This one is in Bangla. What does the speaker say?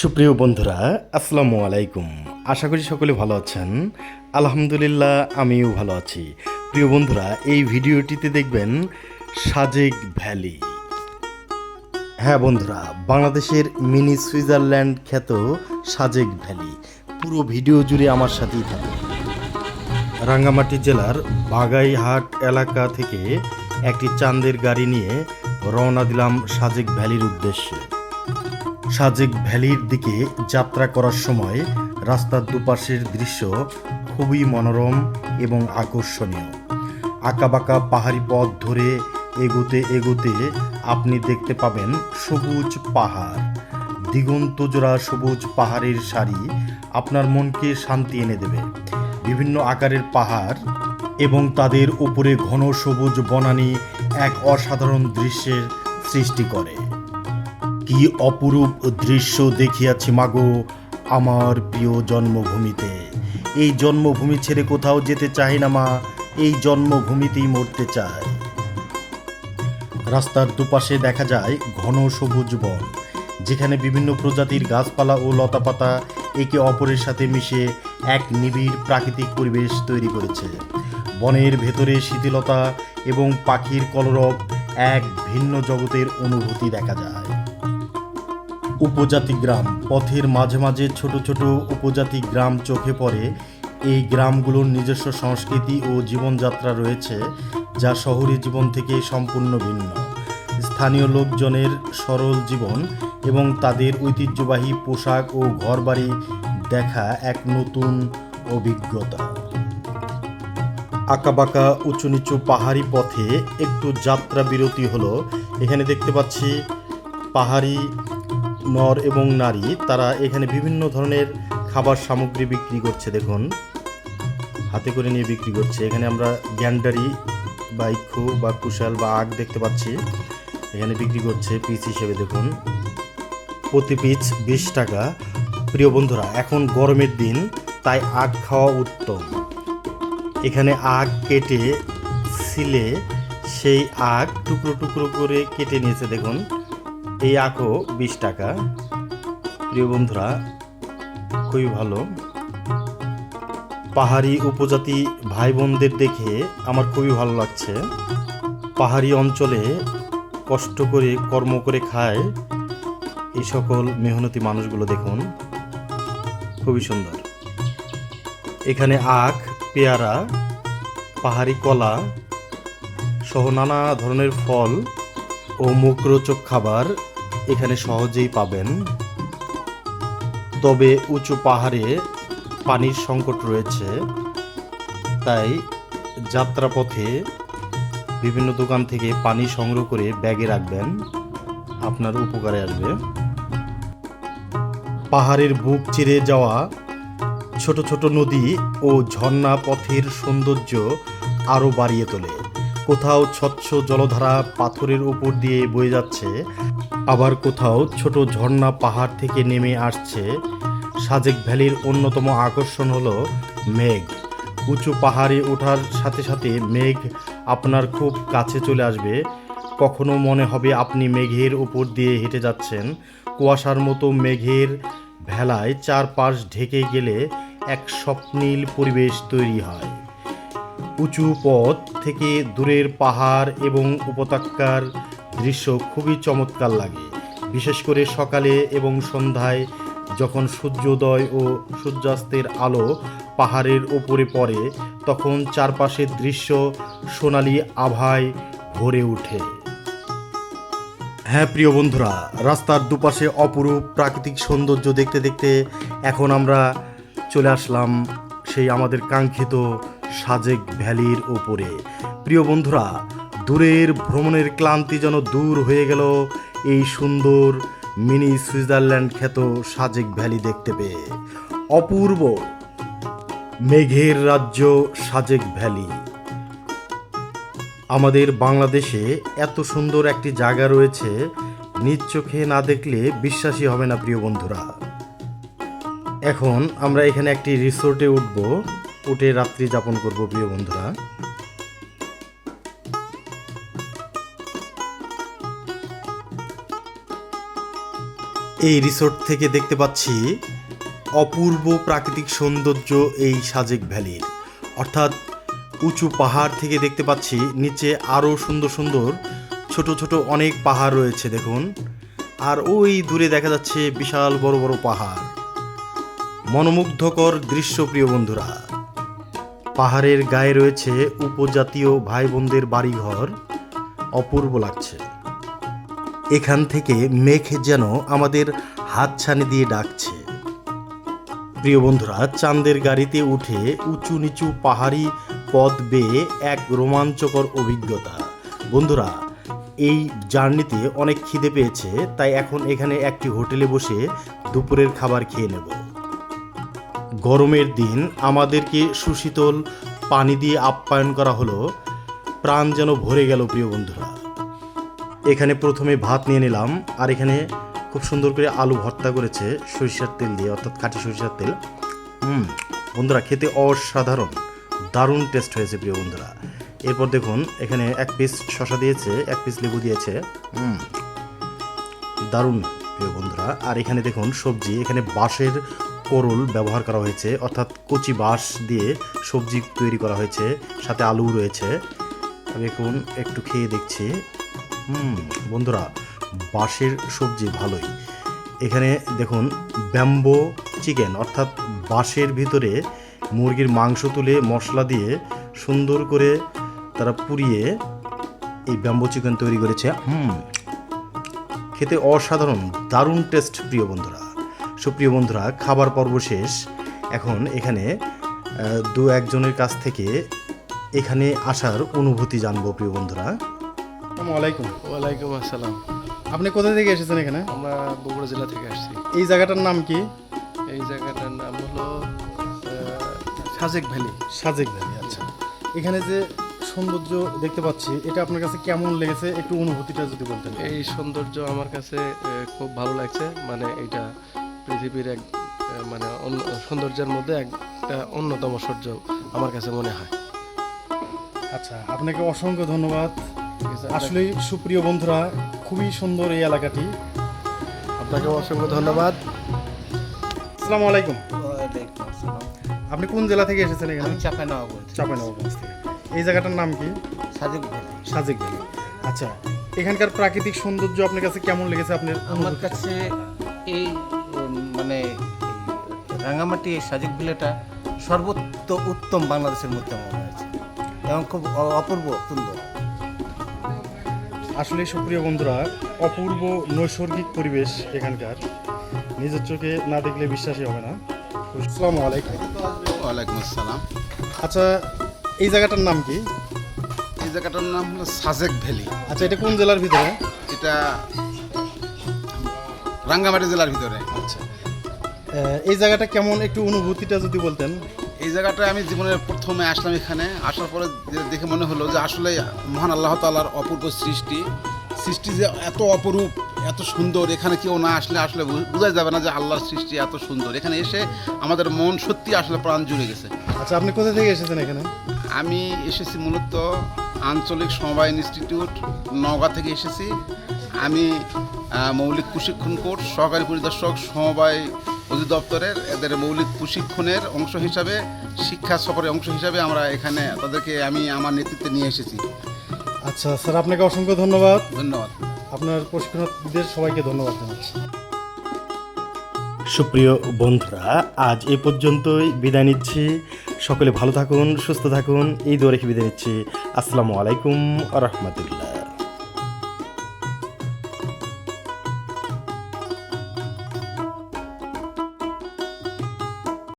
সুপ্রিয় বন্ধুরা, আসসালামু আলাইকুম। আশা করি সকলে ভালো আছেন। আলহামদুলিল্লাহ, আমিও ভালো আছি। প্রিয় বন্ধুরা, এই ভিডিওটিতে দেখবেন সাজেক ভ্যালি। হ্যাঁ বন্ধুরা, বাংলাদেশের মিনি সুইজারল্যান্ড খ্যাত সাজেক ভ্যালি। পুরো ভিডিও জুড়ে আমার সাথেই থাকে রাঙ্গামাটি জেলার বাগাইহাট এলাকা থেকে একটি চাঁদের গাড়ি নিয়ে রওনা দিলাম সাজেক ভ্যালির উদ্দেশ্যে। সাজেক ভ্যালির দিকে যাত্রা করার সময় রাস্তার দুপাশের দৃশ্য খুবই মনোরম এবং আকর্ষণীয়। আঁকাবাঁকা পাহাড়ি পথ ধরে এগোতে এগোতে আপনি দেখতে পাবেন সবুজ পাহাড়। দিগন্তজোড়া সবুজ পাহাড়ের সারি আপনার মনকে শান্তি এনে দেবে। বিভিন্ন আকারের পাহাড় এবং তাদের উপরে ঘন সবুজ বনানী এক অসাধারণ দৃশ্যের সৃষ্টি করে। কি অপরূপ দৃশ্য দেখিয়াছি মাগো আমার প্রিয় জন্মভূমিতে? এই জন্মভূমি ছেড়ে কোথাও যেতে চাই না মা, এই জন্মভূমিতেই মরতে চাই রাস্তার দুপাশে দেখা যায় ঘন সবুজ বন, যেখানে বিভিন্ন প্রজাতির গাছপালা ও লতাপাতা একে অপরের সাথে মিশে এক নিবিড় প্রাকৃতিক পরিবেশ তৈরি করেছে। বনের ভেতরে শিথিলতা এবং পাখির কলরব এক ভিন্ন জগতের অনুভূতি দেখা যায়। উপজাতি গ্রাম। পথের মাঝে মাঝে ছোট ছোট উপজাতি গ্রাম চোখে পড়ে। এই গ্রামগুলোর নিজস্ব সংস্কৃতি ও জীবনযাত্রা রয়েছে, যা শহরী জীবন থেকে সম্পূর্ণ ভিন্ন। স্থানীয় লোকজনের সরল জীবন এবং তাদের ঐতিহ্যবাহী পোশাক ও ঘরবাড়ি দেখা এক নতুন অভিজ্ঞতা। আঁকাবাঁকা উঁচু নিচু পাহাড়ি পথে একটু যাত্রা বিরতি হলো। এখানে দেখতে পাচ্ছি পাহাড়ি নর এবং নারী, তারা এখানে বিভিন্ন ধরনের খাবার সামগ্রী বিক্রি করছে, দেখুন। হাতে করে নিয়ে বিক্রি করছে। এখানে আমরা গ্যান্ডারি বা ইক্ষু বা কুশাল বা আগ দেখতে পাচ্ছি। এখানে বিক্রি করছে পিস হিসেবে, দেখুন। প্রতি পিস বিশ টাকা। প্রিয় বন্ধুরা, এখন গরমের দিন, তাই আগ খাওয়া উত্তম। এখানে আগ কেটে, সিলে সেই আগ টুকরো টুকরো করে কেটে নিয়েছে, দেখুন। এই আখও বিশ টাকা। প্রিয় বন্ধুরা, খুবই ভালো। পাহাড়ি উপজাতি ভাই বোনদের দেখে আমার খুবই ভালো লাগছে। পাহাড়ি অঞ্চলে কষ্ট করে কর্ম করে খায় এই সকল মেহনতি মানুষগুলো দেখুন। খুবই সুন্দর। এখানে আখ, পেয়ারা, পাহাড়ি কলা সহ নানা ধরনের ফল ও মুখরোচক খাবার এখানে সহজেই পাবেন। তবে উঁচু পাহাড়ে পানির সংকট রয়েছে। তাই যাত্রাপথে বিভিন্ন দোকান থেকে পানি সংগ্রহ করে ব্যাগে রাখবেন। আপনার উপকারে আসবে। পাহাড়ের বুক চিরে যাওয়া ছোট ছোট নদী ও ঝর্ণা পথের সৌন্দর্য আরও বাড়িয়ে তোলে। কোথাও স্বচ্ছ জলধারা পাথরের উপর দিয়ে বয়ে যাচ্ছে। আবার কোথাও ছোট ঝর্ণা পাহাড় থেকে নেমে আসছে। সাজেক ভ্যালির অন্যতম আকর্ষণ হল মেঘ। উঁচু পাহাড়ে ওঠার সাথে সাথে মেঘ আপনার খুব কাছে চলে আসবে। কখনো মনে হবে আপনি মেঘের ওপর দিয়ে হেঁটে যাচ্ছেন। কুয়াশার মতো মেঘের ভেলায় চারপাশ ঢেকে গেলে এক স্বপ্নীল পরিবেশ তৈরি হয়। উঁচু পথ থেকে দূরের পাহাড় এবং উপত্যকার দৃশ্য খুবই চমৎকার লাগে। বিশেষ করে সকালে এবং সন্ধ্যায় যখন সূর্যোদয় ও সূর্যাস্তের আলো পাহাড়ের ওপরে পড়ে, তখন চারপাশের দৃশ্য সোনালি আভায় ভরে ওঠে। হ্যাঁ প্রিয় বন্ধুরা, রাস্তার দুপাশে অপরূপ প্রাকৃতিক সৌন্দর্য দেখতে দেখতে এখন আমরা চলে আসলাম সেই আমাদের কাঙ্ক্ষিত সাজেক ভ্যালির ওপরে প্রিয় বন্ধুরা দূরের ভ্রমণের ক্লান্তি যেন দূর হয়ে গেল, এই সুন্দর মিনি সুইজারল্যান্ড খ্যাত সাজেক ভ্যালি দেখতে পেয়ে। অপূর্ব মেঘের রাজ্য সাজেক ভ্যালি। আমাদের বাংলাদেশে এত সুন্দর একটি জায়গা রয়েছে, নিজ চোখে না দেখলে বিশ্বাসই হবে না প্রিয় বন্ধুরা। এখন আমরা এখানে একটি রিসোর্টে উঠব, উঠে রাত্রি যাপন করব প্রিয় বন্ধুরা। এই রিসোর্ট থেকে দেখতে পাচ্ছি অপূর্ব প্রাকৃতিক সৌন্দর্য এই সাজেক ভ্যালির। অর্থাৎ উঁচু পাহাড় থেকে দেখতে পাচ্ছি, নিচে আরও সুন্দর সুন্দর ছোট ছোট অনেক পাহাড় রয়েছে, দেখুন। আর ওই দূরে দেখা যাচ্ছে বিশাল বড় বড় পাহাড়। মনোমুগ্ধকর দৃশ্য, প্রিয় বন্ধুরা। পাহাড়ের গায়ে রয়েছে উপজাতীয় ভাই বোনদের বাড়িঘর। অপূর্ব লাগছে। এখান থেকে মেঘ যেন আমাদের হাতছানি দিয়ে ডাকছে। প্রিয় বন্ধুরা, চাঁদের গাড়িতে উঠে উঁচু নিচু পাহাড়ি পথ বেয়ে এক রোমাঞ্চকর অভিজ্ঞতা। বন্ধুরা, এই জার্নিতে অনেক খিদে পেয়েছে, তাই এখন এখানে একটি হোটেলে বসে দুপুরের খাবার খেয়ে নেব। গরমের দিন আমাদেরকে সুশীতল পানি দিয়ে আপ্যায়ন করা হলো। প্রাণ যেন ভরে গেল, প্রিয় বন্ধুরা। এখানে প্রথমে ভাত নিয়ে নিলাম, আর এখানে খুব সুন্দর করে আলু ভর্তা করেছে, সরিষার তেল দিয়ে, অর্থাৎ খাঁটি সরিষার তেল। হুম, বন্ধুরা, খেতে অসাধারণ, দারুণ টেস্ট হয়েছে, প্রিয় বন্ধুরা। এরপর দেখুন, এখানে এক পিস শশা দিয়েছে, এক পিস লেবু দিয়েছে। হুম, দারুণ, প্রিয় বন্ধুরা। আর এখানে দেখুন, সবজি, এখানে বাঁশের কোরল ব্যবহার করা হয়েছে, অর্থাৎ কচি বাঁশ দিয়ে সবজি তৈরি করা হয়েছে, সাথে আলু রয়েছে। আমি এখন একটু খেয়ে দেখছি। হুম, বন্ধুরা, বাঁশের সবজি ভালোই। এখানে দেখুন, ব্যাম্বো চিকেন, অর্থাৎ বাঁশের ভিতরে মুরগির মাংস তুলে মশলা দিয়ে সুন্দর করে তারা পুড়িয়ে এই ব্যাম্বো চিকেন তৈরি করেছে। হুম, খেতে অসাধারণ, দারুণ টেস্ট, প্রিয় বন্ধুরা। সুপ্রিয় বন্ধুরা, খাবার পর্ব শেষ। এখন এখানে দু একজনের কাছ থেকে এখানে আসার অনুভূতি জানব, প্রিয় বন্ধুরা। আসসালামু আলাইকুম। ওয়ালাইকুম আসসালাম। আপনি কোথা থেকে এসেছেন এখানে? আমরা বগুড়া জেলা থেকে আসছি। এই জায়গাটার নাম কি? এই জায়গাটার নাম হলো সাজেক ভ্যালি। সাজেক ভ্যালি আচ্ছা। এখানে যে সৌন্দর্য দেখতে পাচ্ছি এটা আপনার কাছে কেমন লেগেছে? একটু অনুভূতিটা যদি বলতেন। এই সৌন্দর্য আমার কাছে খুব ভালো লাগছে। মানে এটা পৃথিবীর এক মানে সৌন্দর্যের মধ্যে একটা অন্যতম সূর্য আমার কাছে মনে হয়। আচ্ছা আপনাকে অসংখ্য ধন্যবাদ। আসলে সুপ্রিয় বন্ধুরা খুবই সুন্দর এই এলাকাটি। আপনাকে অসংখ্য ধন্যবাদ। আসসালামু আলাইকুম। আপনি কোন জেলা থেকে এসেছেন এখানে? আমি চাপাই নেওয়া বলছি চাঁপাইনবাবগঞ্জ থেকে। এই জায়গাটার নাম কি? সাজেক ভ্যালি সাজেক আচ্ছা এখানকার প্রাকৃতিক সৌন্দর্য আপনার কাছে কেমন লেগেছে আপনার আমার কাছে এই মানে রাঙামাটি এই সাজেক ভ্যালিটা সর্বোত্ত উত্তম বাংলাদেশের মধ্যে মনে হয়েছে। এবং খুব অপূর্ব সুন্দর। আসলে সুপ্রিয় বন্ধুরা অপূর্ব নৈসর্গিক পরিবেশ এখানকার। নিজের চোখে না দেখলে বিশ্বাসই হবে না। আসসালামু আলাইকুম। ওয়ালাইকুম আসসালাম। আচ্ছা এই জায়গাটার নাম কি? এই জায়গাটার নাম হলো সাজেক ভ্যালি। আচ্ছা এটা কোন জেলার ভিতরে? এটা রাঙ্গামাটি জেলার ভিতরে। আচ্ছা। এই জায়গাটা কেমন? একটু অনুভূতিটা যদি বলতেন। এই জায়গাটায় আমি জীবনের প্রথমে আসলাম এখানে। আসার পরে দেখে মনে হলো যে আসলে মহান আল্লাহ তাল্লাহর অপূর্ব সৃষ্টি। সৃষ্টি যে এত অপরূপ এত সুন্দর এখানে কেউ না আসলে আসলে বু- বোঝাই যাবে না যে আল্লাহর সৃষ্টি এত সুন্দর। এখানে এসে আমাদের মন সত্যি আসলে প্রাণ জুড়ে গেছে। আচ্ছা আপনি কোথা থেকে এসেছেন এখানে? আমি এসেছি মূলত আঞ্চলিক সমবায় ইনস্টিটিউট নওগাঁ থেকে এসেছি। আমি মৌলিক প্রশিক্ষণ কোর্স সহকারী পরিদর্শক সমবায় অধিদপ্তরের এদের মৌলিক প্রশিক্ষণের অংশ হিসাবে শিক্ষা সফরের অংশ হিসাবে আমরা এখানে তাদেরকে আমি আমার নেতৃত্বে নিয়ে এসেছি। আচ্ছা স্যার আপনাকে অসংখ্য ধন্যবাদ। ধন্যবাদ। আপনার প্রশিক্ষণার্থীদের সবাইকে ধন্যবাদ জানাচ্ছি। সুপ্রিয় বন্ধুরা আজ এ পর্যন্তই বিদায় নিচ্ছি। সকলে ভালো থাকুন সুস্থ থাকুন। এই দোয়া রেখে বিদায় নিচ্ছি। আসসালামু আলাইকুম রহমতুল্লাহ।